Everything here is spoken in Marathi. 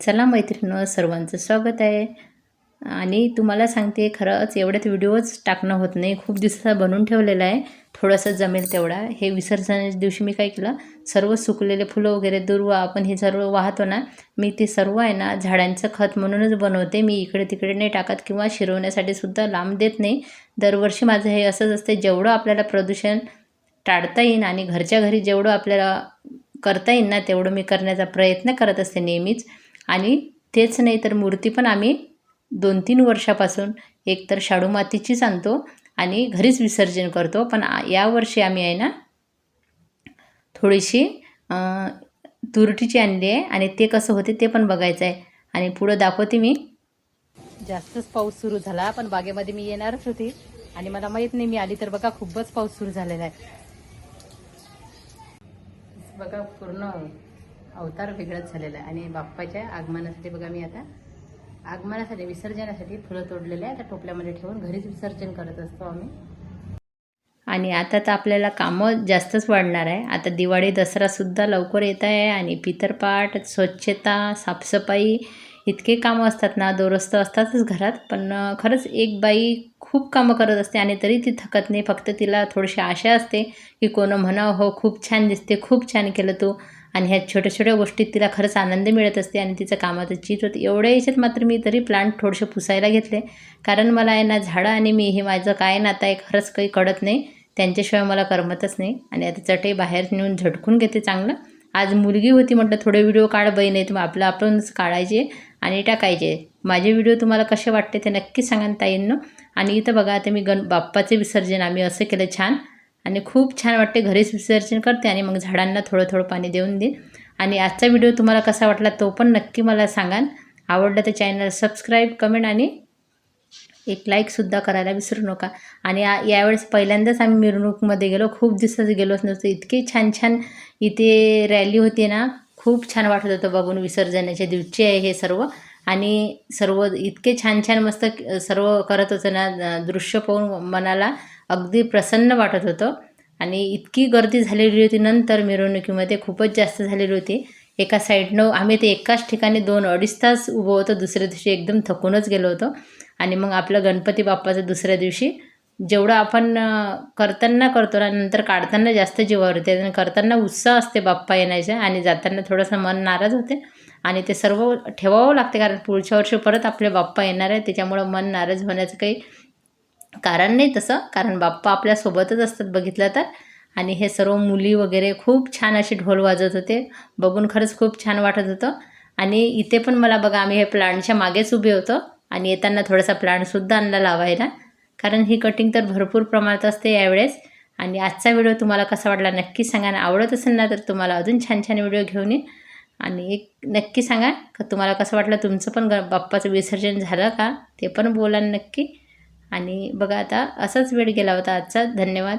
चला मैत्रिणं सर्वांचं स्वागत आहे. आणि तुम्हाला सांगते खरंच एवढ्यात व्हिडिओच टाकणं होत नाही. खूप दिवसाचा बनवून ठेवलेला आहे. थोडंसं जमेल तेवढा. हे विसर्जनाच्या दिवशी मी काय केलं सर्व सुकलेले फुलं वगैरे दुर्वा आपण हे सर्व वाहतो ना मी ते सर्व आहे ना झाडांचं खत म्हणूनच बनवते. मी इकडे तिकडे नाही टाकत किंवा शिरवण्यासाठी सुद्धा लांब देत नाही. दरवर्षी माझं हे असंच असते जेवढं आपल्याला प्रदूषण टाळता येईन आणि घरच्या घरी जेवढं आपल्याला करता येईल ना तेवढं मी करण्याचा प्रयत्न करत असते नेहमीच. आणि तेच नाही तर मूर्ती पण आम्ही दोन तीन वर्षापासून एकतर शाडू मातीचीच आणतो आणि घरीच विसर्जन करतो. पण यावर्षी आम्ही आहे ना थोडीशी अं, तुरटीची आणली आहे आणि ते कसं होते ते पण बघायचं आहे. आणि पुढं दाखवते मी. जास्तच पाऊस सुरू झाला पण बागेमध्ये मी येणारच होती. आणि मला माहीत नाही मी आली तर बघा खूपच पाऊस सुरू झालेला आहे. बघा पूर्ण अवतार वेगळाच झालेला आहे. आणि बाप्पाच्या आगमनासाठी बघा मी आता आगमनासाठी विसर्जनासाठी फुलं तोडलेले आहे. त्या टोपल्यामध्ये ठेवून घरीच विसर्जन करत असतो आम्ही. आणि आता तर आपल्याला कामं जास्तच वाढणार आहे. आता दिवाळी दसरासुद्धा लवकर येत आहे आणि पितरपाठ स्वच्छता साफसफाई इतके कामं असतात ना दोरस्त असतातच घरात. पण खरंच एक बाई खूप कामं करत असते आणि तरी ती थकत नाही. फक्त तिला थोडीशी आशा असते की कोण म्हणावं हो खूप छान दिसते खूप छान केलं तू. आणि ह्या छोट्या छोट्या गोष्टीत तिला खरंच आनंद मिळत असते आणि तिचं कामाचं चित होतं. एवढ्या याच्यात मात्र मी तरी प्लांट थोडेसे पुसायला घेतले. कारण मला आहे ना झाडं आणि मी हे माझं काय नातं आहे खरंच काही कळत नाही. त्यांच्याशिवाय मला करमतच नाही. आणि आता चटई बाहेर नेऊन झटकून घेते चांगलं. आज मुलगी होती म्हटलं थोडे व्हिडिओ काढ बहीण नाही तुम्ही आपलं आपणच काढायचे आणि टाकायचे. माझे व्हिडिओ तुम्हाला कसे वाटते ते नक्की सांगा ना ताईंनो. आणि इथं बघा आता मी गण बाप्पाचे विसर्जन आम्ही असं केलं छान. आणि खूप छान वाटते. घरीच विसर्जन करते आणि मग झाडांना थोडं थोडं पाणी देऊन देईन. आणि आजचा व्हिडिओ तुम्हाला कसा वाटला तो पण नक्की मला सांगा आवडला तर चॅनल सबस्क्राईब कमेंट आणि एक लाईकसुद्धा करायला विसरू नका. आणि या यावेळेस पहिल्यांदाच आम्ही मिरवणूकमध्ये गेलो. खूप दिवसाचं गेलोच नव्हतं. इतके छान छान इथे रॅली होती ना. खूप छान वाटत होतं बघून विसर्जनाच्या दिवशी आहे हे सर्व. आणि सर्व इतके छान छान मस्त सर्व करत होतं ना दृश्य पाहून मनाला अगदी प्रसन्न वाटत होतं. आणि इतकी गर्दी झालेली होती नंतर मिरवणुकीमध्ये खूपच जास्त झालेली होती. एका साईडनं आम्ही ते एकाच ठिकाणी दोन अडीच तास उभं होतो. दुसऱ्या दिवशी एकदम थकूनच गेलो होतो. आणि मग आपलं गणपती बाप्पाचं दुसऱ्या दिवशी जेवढं आपण करताना करतो ना नंतर काढताना जास्त जीवावर होते आणि करताना उत्साह असते बाप्पा येण्याचा आणि जाताना थोडंसं मन नाराज होते. आणि ते सर्व ठेवावं लागते कारण पुढच्या वर्षी परत आपले बाप्पा येणार आहे त्याच्यामुळं मन नाराज होण्याचं काही कारण नाही तसं. कारण बाप्पा आपल्यासोबतच असतात बघितलं तर. आणि हे सर्व मुली वगैरे खूप छान असे ढोल वाजत होते. बघून खरंच खूप छान वाटत होतं. आणि इथे पण मला बघा आम्ही हे प्लांटच्या मागेच उभे होतो. आणि येताना थोडासा प्लांटसुद्धा आणला लावायला. कारण ही कटिंग तर भरपूर प्रमाणात असते यावेळेस. आणि आजचा व्हिडिओ तुम्हाला कसा वाटला नक्की सांगा. आवडत असेल ना तर तुम्हाला अजून छान छान व्हिडिओ घेऊन येईन आणि एक नक्की सांगा का तुम्हाला कसं वाटलं? तुमचं पण ग बाप्पाचं विसर्जन झालं का? ते पण बोला नक्की. आणि बघा आता असाच वेळ गेला होता आजचा. धन्यवाद.